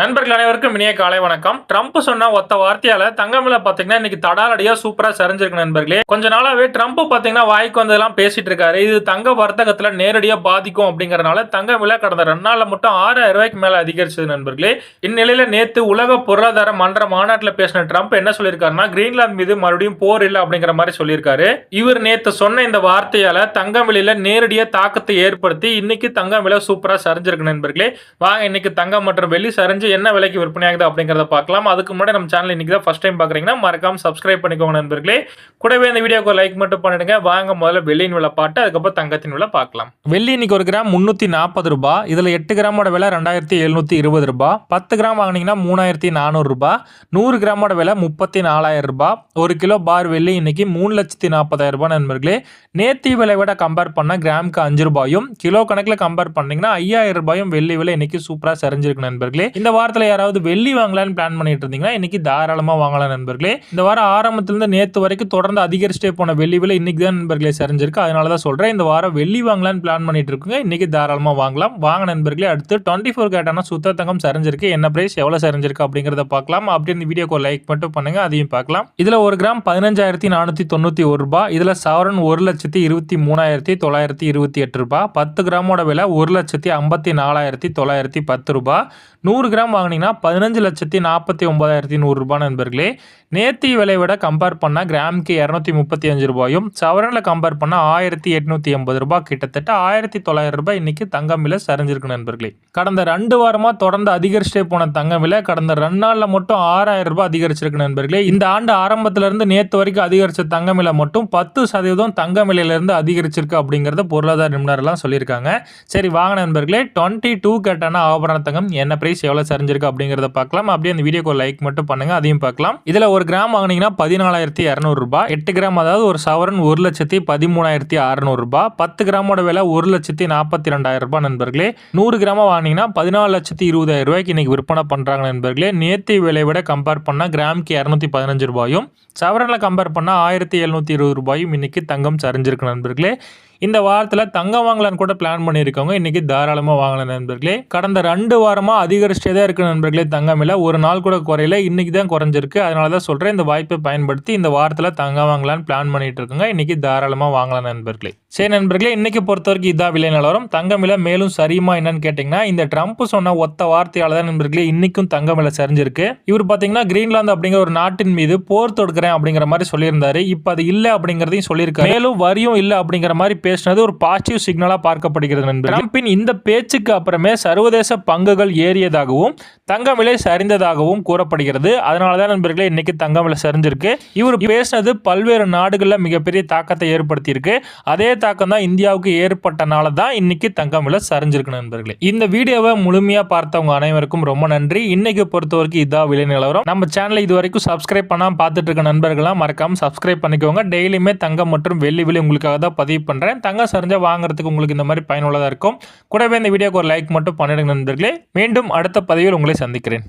நண்பர்கள் அனைவருக்கும் இனிய காலை வணக்கம். ட்ரம்ப் சொன்ன ஒத்த வார்த்தையால தங்கமில பாத்தீங்கன்னா இன்னைக்கு தடாலடியா சூப்பரா சரிஞ்சிருக்கு நண்பர்களே. கொஞ்ச நாளாவே ட்ரம்ப் பாத்தீங்கன்னா வாய்க்கு வந்ததெல்லாம் பேசிட்டு இருக்காரு. இது தங்க வர்த்தகத்துல நேரடியா பாதிக்கும் அப்படிங்கறனால தங்க விலை கடந்த ரெண்டு நாள்ல மட்டும் ஆறாயிரம் ரூபாய்க்கு மேல அதிகரிச்சது நண்பர்களே. இந்நிலையில நேத்து உலக பொருளாதார மன்ற மாநாட்டில் பேசின ட்ரம்ப் என்ன சொல்லியிருக்காருன்னா கிரீன்லாந்து மீது மறுபடியும் போர் இல்லை அப்படிங்கிற மாதிரி சொல்லியிருக்காரு. இவர் நேத்து சொன்ன இந்த வார்த்தையால தங்கம் விலையில நேரடியா தாக்கத்தை ஏற்படுத்தி இன்னைக்கு தங்கம் விலை சூப்பரா சரிஞ்சிருக்கு நண்பர்களே. வாங்க இன்னைக்கு தங்கம் மற்றும் வெள்ளி சரிஞ்சு என்ன விலைக்கு விற்பனையாகுது அப்படிங்கிறத பார்க்கலாம். அதுக்கு முன்னாடி நம்ம சேனல் இன்னைக்கு தான் ஃபர்ஸ்ட் டைம் பார்க்குறீங்கன்னா மறக்காம சப்ஸ்கிரைப் பண்ணிக்கோங்க நண்பர்களே. கூடவே இந்த வீடியோக்கு லைக் மட்டும் பண்ணிடுங்க. வாங்க முதல்ல வெள்ளியின் விலை பாட்டு அதுக்கப்புறம் தங்கத்தின் விலை பார்க்கலாம். வெள்ளி இன்னைக்கு ஒரு கிராம் முந்நூற்றி நாற்பது ரூபாய் இதில் எட்டு கிராமோட விலை ரெண்டாயிரத்தி எழுநூற்றி இருபது ரூபாய் பத்து கிராம் வாங்கினீங்கன்னா மூணாயிரத்தி நானூறுரூபா நூறு கிராமோட விலை முப்பத்தி நாலாயிரம் ரூபாய் ஒரு கிலோ பார் வெள்ளி இன்னைக்கு மூணு லட்சத்தி நாற்பதாயிரம் ரூபாய் நண்பர்களே. நேத்தி விலை விட கம்பேர் பண்ணால் கிராமுக்கு அஞ்சு ரூபாயும் கிலோ கணக்கில் கம்பேர் பண்ணீங்கன்னா ஐயாயிரம் ரூபாயும் வெள்ளி விலை இன்னைக்கு சூப்பராக சரிஞ்சிருக்கு நண்பர்களே. இந்த வாரத்தில் யாராவது வெள்ளி வாங்கலாம்னு பிளான் பண்ணிட்டு இருந்தீங்கன்னா இன்னைக்கு தாராளமாக வாங்கலாம் நண்பர்களே. இந்த வாரம் ஆரம்பத்திலிருந்து நேற்று வரைக்கும் தொடர்ந்து அதிகரிச்சுட்டே போன வெள்ளி விலை இன்னைக்கு தான் நண்பர்களே சரிஞ்சிருக்கு. அதனால தான் சொல்கிறேன் இந்த வாரம் வெள்ளி வாங்கலாம்னு பிளான் பண்ணிட்டு இருக்குங்க இன்னைக்கு தாராளமாக வாங்கலாம். வாங்க நண்பர்களே அடுத்து டுவெண்ட்டி ஃபோர் கேட்டானா சுத்த தங்கம் சரிஞ்சிருக்கு. என்ன பிரைஸ் எவ்வளோ சரிஞ்சிருக்கு அப்படிங்கிறத பார்க்கலாம். அப்படின்னு இந்த வீடியோக்கு லைக் மட்டும் பண்ணுங்க அதையும் பார்க்கலாம். இதில் ஒரு கிராம் பதினஞ்சாயிரத்தி நானூற்றி தொண்ணூற்றி ஒரு ரூபாய். இதில் சவரன் ஒரு லட்சத்தி இருபத்தி மூணாயிரத்தி தொள்ளாயிரத்தி இருபத்தி எட்டு ரூபாய். பத்து கிராமோட விலை ஒரு லட்சத்தி ஐம்பத்தி நாலாயிரத்தி தொள்ளாயிரத்தி பத்து ரூபாய். நூறு கிராம் வாங்கினீங்கன்னா பதினஞ்சு லட்சத்தி நாற்பத்தி ஒன்பதாயிரத்தி நூறுரூபா நண்பர்களே. நேத்தி விலை விட கம்பேர் பண்ணால் கிராமுக்கு இரநூத்தி முப்பத்தி அஞ்சு ரூபாயும் சவரனில் கம்பேர் பண்ணால் ஆயிரத்தி எட்நூற்றி எண்பது ரூபாய் கிட்டத்தட்ட ஆயிரத்தி தொள்ளாயிரம் ரூபாய் இன்றைக்கி தங்கம் விலை சரிஞ்சிருக்கு நண்பர்களே. கடந்த ரெண்டு வாரமாக தொடர்ந்து அதிகரிச்சுட்டே போன தங்கம் விலை கடந்த ரெண்டு நாளில் மட்டும் ஆறாயிரம் ரூபாய் அதிகரிச்சிருக்கு நண்பர்களே. இந்த ஆண்டு ஆரம்பத்திலிருந்து நேற்று வரைக்கும் அதிகரித்த தங்கம் விலை மட்டும் பத்து சதவீதம் தங்கம் விலையிலிருந்து அதிகரிச்சிருக்கு அப்படிங்கிறத பொருளாதார நிபுணர்லாம் சொல்லியிருக்காங்க. சரி வாங்க நண்பர்களே டுவெண்ட்டி டூ கேட்டான ஆபரண தங்கம் என்ன பிரைஸ் எவ்வளோ சரிஞ்சிருக்கு அப்படிங்கிறத பார்க்கலாம். அப்படியே அந்த வீடியோக்கு லைக் மட்டும் பண்ணுங்க அதையும் பார்க்கலாம். இதில் ஒரு கிராம் வாங்கினீங்கன்னா பதினாலாயிரத்தி இரநூறுபா எட்டு கிராம் அதாவது ஒரு சவரன் ஒரு லட்சத்தி பதிமூணாயிரத்தி அறநூறுபா பத்து கிராமோட விலை ஒரு லட்சத்தி நாற்பத்தி ரெண்டாயிரம் ரூபாய் நண்பர்களே. நூறு கிராம வாங்கினீங்கன்னா பதினாலு லட்சத்தி இருபதாயிரம் ரூபாய்க்கு இன்னைக்கு விற்பனை பண்ணுறாங்க நண்பர்களே. நேத்தி விலை விட கம்பேர் பண்ணால் கிராமுக்கு இரநூத்தி பதினஞ்சு ரூபாயும் சவரனில் கம்பேர் பண்ணால் ஆயிரத்தி எழுநூற்றி இருபது ரூபாயும் இன்னைக்கு தங்கம் சரிஞ்சிருக்கு நண்பர்களே. இந்த வாரத்தில் தங்கம் வாங்கலான்னு கூட பிளான் பண்ணியிருக்கவங்க இன்றைக்கி தாராளமாக வாங்கலாம் நண்பர்களே. கடந்த ரெண்டு வாரமாக அதிகரிச்சிட்டே தான் இருக்குது நண்பர்களே தங்கம் விலை. ஒரு நாள் கூட குறையில இன்றைக்கி தான் குறைஞ்சிருக்கு. அதனால தான் சொல்கிறேன் இந்த வாய்ப்பை பயன்படுத்தி இந்த வாரத்தில் தங்கம் வாங்கலான்னு பிளான் பண்ணிட்டு இருக்கோங்க. இன்றைக்கி தாராளமாக வாங்கலாம் நண்பர்களே. சரி நண்பர்களே இன்றைக்கி பொறுத்த வரைக்கும் இதான் விலை நிலவரம். தங்கம் விலை மேலும் சரியுமா என்னன்னு கேட்டிங்கன்னா இந்த ட்ரம்ப் சொன்ன ஒத்த வார்த்தையால் தான் நண்பர்களே இன்றைக்கும் தங்கம் விலை சரிஞ்சிருக்கு. இவர் பார்த்தீங்கன்னா கிரீன்லாந்து அப்படிங்கிற ஒரு நாட்டின் மீது போர் தொடுக்கிறேன் அப்படிங்கிற மாதிரி சொல்லியிருந்தாரு. இப்போ அது இல்லை அப்படிங்கிறதையும் சொல்லியிருக்காரு. மேலும் வரியும் இல்லை அப்படிங்கிற மாதிரி பேசினது ஒரு பாசிட்டிவ் சிக்னலாக பார்க்கப்படுகிறது நண்பர் ட்ரம்பின் இந்த பேச்சுக்கு அப்புறமே சர்வதேச பங்குகள் ஏறியதாகவும் தங்கம் விலை சரிந்ததாகவும் கூறப்படுகிறது. அதனால தான் நண்பர்களே இன்னைக்கு தங்கம் விலை சரிஞ்சிருக்கு. இவர் பேசினது பல்வேறு நாடுகளில் மிகப்பெரிய தாக்கத்தை ஏற்படுத்தியிருக்கு. அதே தாக்கம் தான் இந்தியாவுக்கு ஏற்பட்டனால தான் இன்னைக்கு தங்கம் விலை சரிஞ்சிருக்கு நண்பர்களே. இந்த வீடியோவை முழுமையாக பார்த்தவங்க அனைவருக்கும் ரொம்ப நன்றி. இன்னைக்கு பொறுத்த வரைக்கும் இதான் விலை நிலவரம். நம்ம சேனலை இது வரைக்கும் சப்ஸ்கிரைப் பண்ணாமல் பார்த்துட்டு இருக்க நண்பர்கள்லாம் மறக்காமல் சப்ஸ்கிரைப் பண்ணிக்கோங்க. டெய்லியுமே தங்கம் மற்றும் வெள்ளி விலை உங்களுக்காக தான் பதிவு பண்ணுறேன் தங்க சரிஞ்சால் வாங்குறதுக்கு உங்களுக்கு இந்த மாதிரி பயனுள்ளதாக இருக்கும். கூடவே இந்த வீடியோக்கு ஒரு லைக் மட்டும் பண்ணிடுங்க நண்பர்களே. மீண்டும் அடுத்த பதிவில் உங்களை சந்திக்கிறேன்.